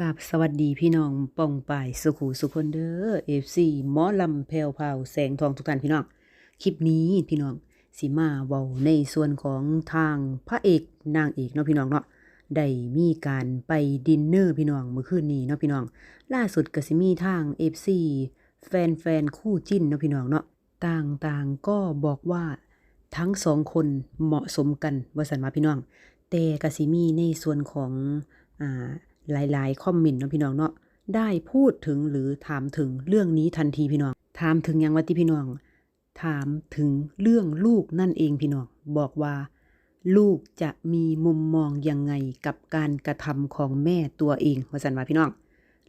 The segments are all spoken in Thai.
กับสวัสดีพี่น้องป่องป่ายสุขูสุคนเด้อ FC หมอลำแพวพราวแสงทองทุกท่านพี่น้องคลิปนี้พี่น้องสิมาเว้าในส่วนของทางพระเอกนางเอกเนาะพี่น้องเนาะได้มีการไปดินเนอร์พี่น้องเมื่อคืนนี้เนาะพี่น้อง ล่าสุดกสิมีทาง FC แฟนๆคู่จิ้นเนาะพี่น้องเนาะต่างๆก็บอกว่าทั้งสองคนเหมาะสมกันวาสันมาพี่น้อง แต่กสิมีในส่วนของอ่า หลายๆคอมเมนต์เนาะพี่น้องเนาะได้พูดถึงหรือถามถึงเรื่องนี้ทันทีพี่น้อง ถามถึงยังว่าติพี่น้อง ถามถึงเรื่องลูกนั่นเองพี่น้อง บอกว่า ลูกจะมีมุมมองยังไงกับการกระทำของแม่ตัวเองว่าสันว่าพี่น้อง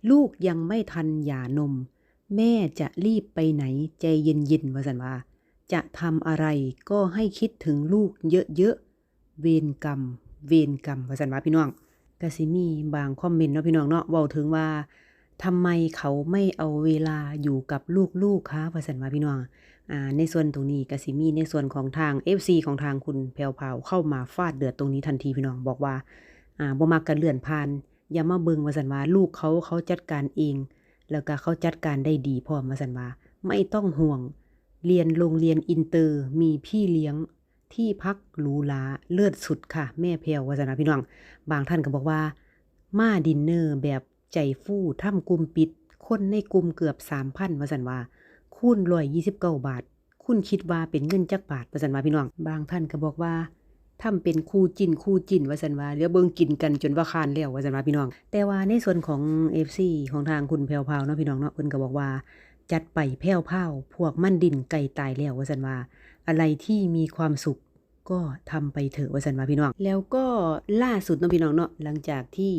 ลูกยังไม่ทันหย่านม แม่จะรีบไปไหนใจเย็นๆว่าสันว่า จะทำอะไรก็ให้คิดถึงลูกเยอะๆเวรกรรม เวรกรรมว่าสันว่าพี่น้อง ก็สิมีบางคอมเมนต์เนาะพี่น้องเนาะเว้าถึงว่าทำไมเขาไม่เอาเวลาอยู่กับลูกๆคะว่าสันว่าพี่น้องอ่าในส่วนตรงนี้ก็สิมีในส่วนของทาง FC ของทางคุณแพรวพาวเข้ามาฟาดเดือดตรงนี้ทันทีพี่น้องบอกว่าอ่าบ่มักกันเลื่อนผ่านอย่ามาเบิงว่าซั่นว่าลูกเขาเขาจัดการเอง แล้วก็เขาจัดการได้ดีพร้อมว่าซั่นว่าไม่ต้องห่วง เรียนโรงเรียนอินเตอร์มีพี่เลี้ยง ที่พักหรูหราเลิศสุดค่ะ แม่แพรวว่าซั่นาพี่น้อง บางท่านก็บอกว่า มาดินเนอร์แบบใจฟู่ทำกลุ่มปิด คนในกลุ่มเกือบ3,000ว่าซั่นว่า คูณ129บาท คุณคิดว่าเป็นเงินจักบาทว่าซั่นว่าพี่น้อง บางท่านก็บอกว่าทำเป็นคู่จิ้นคู่จิ้นว่าซั่นว่าเดี๋ยวเบิ่งกินกันจนว่าคานแล้วว่าซั่นว่าพี่น้อง แต่ว่าในส่วนของ FC ของทางคุณแพรวพาวเนาะพี่น้องเนาะเพิ่นก็บอกว่าจัดไปแผ่วพราพวกมันดินไก่ตายแล้วว่าซั่นว่า อะไรที่มีความสุข ก็ทำไปเถอะว่าซั่นว่าพี่น้อง แล้วก็ล่าสุดเนาะพี่น้องเนาะหลังจากที่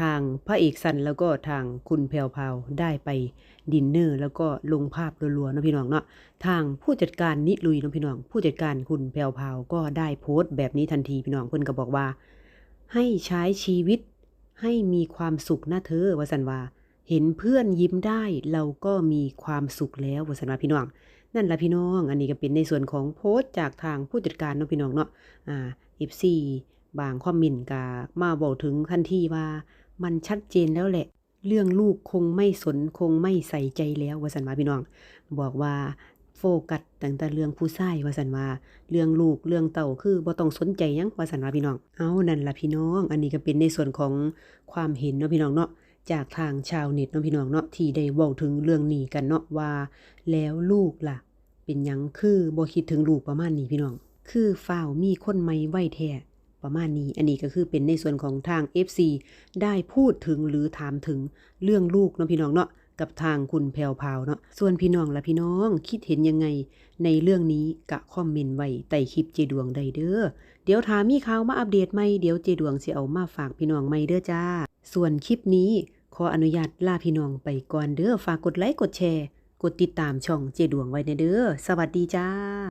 ทางพระเอกสันแล้วก็ทางคุณแพรวพาวได้ไปดินเนอร์ แล้วก็ลงภาพรัวๆเนาะพี่น้องเนาะทางผู้จัดการนิลุยเนาะพี่น้อง ผู้จัดการคุณแพรวพาวก็ได้โพสต์แบบนี้ทันทีพี่น้องเพิ่นก็บอกว่า ให้ใช้ชีวิตให้มีความสุขนะเธอว่าสันว่า เห็นเพื่อนยิ้มได้เราก็มีความสุขแล้ววสันว่าพี่น้อง นั่นละพี่น้อง อันนี้ก็เป็นในส่วนของโพสต์จากทางผู้จัดการเนาะพี่น้องเนาะอ่า FC บางคอมเมนต์ก็มาบอกถึงทันทีว่า มันชัดเจนแล้วแหละ เรื่องลูกคงไม่สนคงไม่ใส่ใจแล้ววสันว่าพี่น้อง บอกว่าโฟกัสตั้งแต่เรื่องผู้ชายวาสันว่าเรื่องลูกเรื่องเต่าคือบ่ต้องสนใจยังวาสันว่าพี่น้อง เอานั่นล่ะพี่น้อง อันนี้ก็เป็นในส่วนของความเห็นเนาะพี่น้องเนาะ จากทางชาวเน็ตเนาะพี่น้องเนาะที่ได้เว้าถึงเรื่องนี้กันเนาะว่าแล้วลูกล่ะ เป็นหยังคือบ่คิดถึงลูกประมาณนี้พี่น้อง คือฝ้าวมีคนใหม่ไหวแท้ประมาณนี้อันนี้ก็คือเป็นในส่วนของทาง FC ได้พูดถึงหรือถามถึงเรื่องลูกเนาะพี่น้องเนาะกับทางคุณแพวพาวเนาะ ส่วนพี่น้องและพี่น้องคิดเห็นยังไง ในเรื่องนี้กะคอมเมนต์ไว้ใต้คลิปเจดวงได้เด้อ เดี๋ยวถามมีข่าวมาอัปเดตใหมเดี๋ยวเจดวงสิเอามาฝากพี่น้องใหมเด้อจ้า ส่วนคลิปนี้ขออนุญาตลาพี่น้องไปก่อนเด้อฝากกดไลค์กดแชร์ กดติดตามช่องเจดวงไว้ในเด้อสวัสดีจ้า